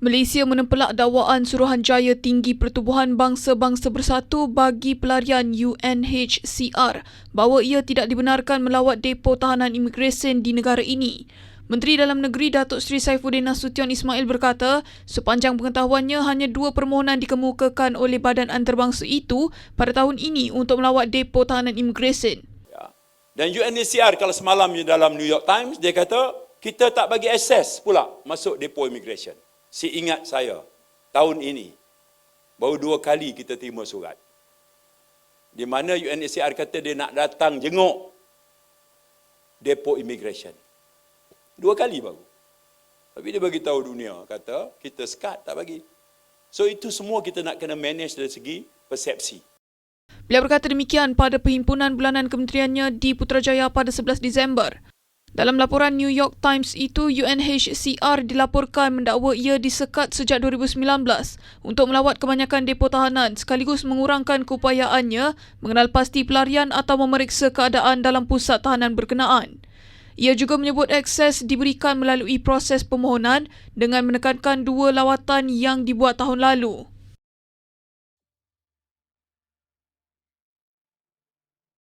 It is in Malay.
Malaysia menempelak dakwaan Suruhanjaya Tinggi Pertubuhan Bangsa-Bangsa Bersatu bagi pelarian UNHCR bahawa ia tidak dibenarkan melawat depo tahanan imigresen di negara ini. Menteri Dalam Negeri Datuk Seri Saifuddin Nasution Ismail berkata, sepanjang pengetahuannya hanya dua permohonan dikemukakan oleh badan antarabangsa itu pada tahun ini untuk melawat depo tahanan imigresen. Ya. Dan UNHCR kalau semalam dalam New York Times, dia kata kita tak bagi akses pula masuk depo immigration. Si ingat saya, tahun ini, baru dua kali kita terima surat. Di mana UNHCR kata dia nak datang jenguk depo immigration. Dua kali baru. Tapi dia bagi tahu dunia, kata kita sekat tak bagi. So itu semua kita nak kena manage dari segi persepsi. Beliau berkata demikian pada perhimpunan bulanan kementeriannya di Putrajaya pada 11 Disember. Dalam laporan New York Times itu, UNHCR dilaporkan mendakwa ia disekat sejak 2019 untuk melawat kebanyakan depo tahanan sekaligus mengurangkan keupayaannya mengenal pasti pelarian atau memeriksa keadaan dalam pusat tahanan berkenaan. Ia juga menyebut akses diberikan melalui proses permohonan dengan menekankan dua lawatan yang dibuat tahun lalu.